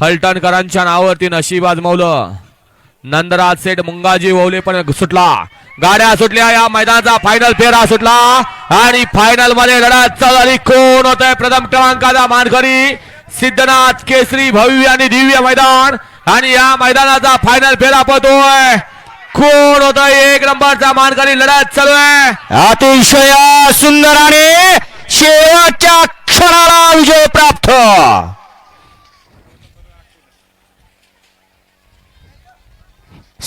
फलटणकरांच्या नावावरती नशीब आजमावलं नंदराज सेठ मुंगाजी ओवले पण सुटला. गाड्या सुटल्या या मैदानाचा. फायनल फेरा सुटला. आणि फायनलमध्ये लढत चालली कोण होत आहे प्रथम क्रमांकाचा मानकरी? सिद्धनाथ केसरी भव्य आणि दिव्य मैदान. आणि या मैदानाचा फायनल फेरा पळतोय. कोण होत एक नंबरचा मानकरी. लढत चालू आहे. अतिशय सुंदर आणि शेवटच्या क्षणाला विजय प्राप्त.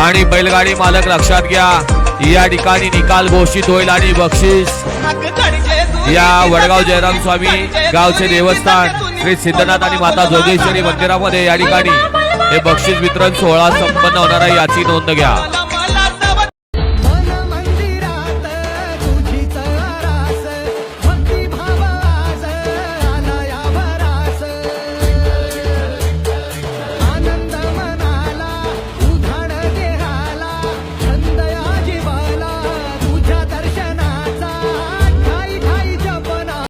आणि बैलगाडी मालक लक्षात घ्या या ठिकाणी निकाल घोषित होईल आणि बक्षीस या वडगाव जयराम स्वामी गावचे देवस्थान श्री सिद्धनाथ आणि माता जोगेश्वरी मंदिरामध्ये या ठिकाणी हे बक्षीस वितरण सोहळा संपन्न होणार आहे याची नोंद घ्या.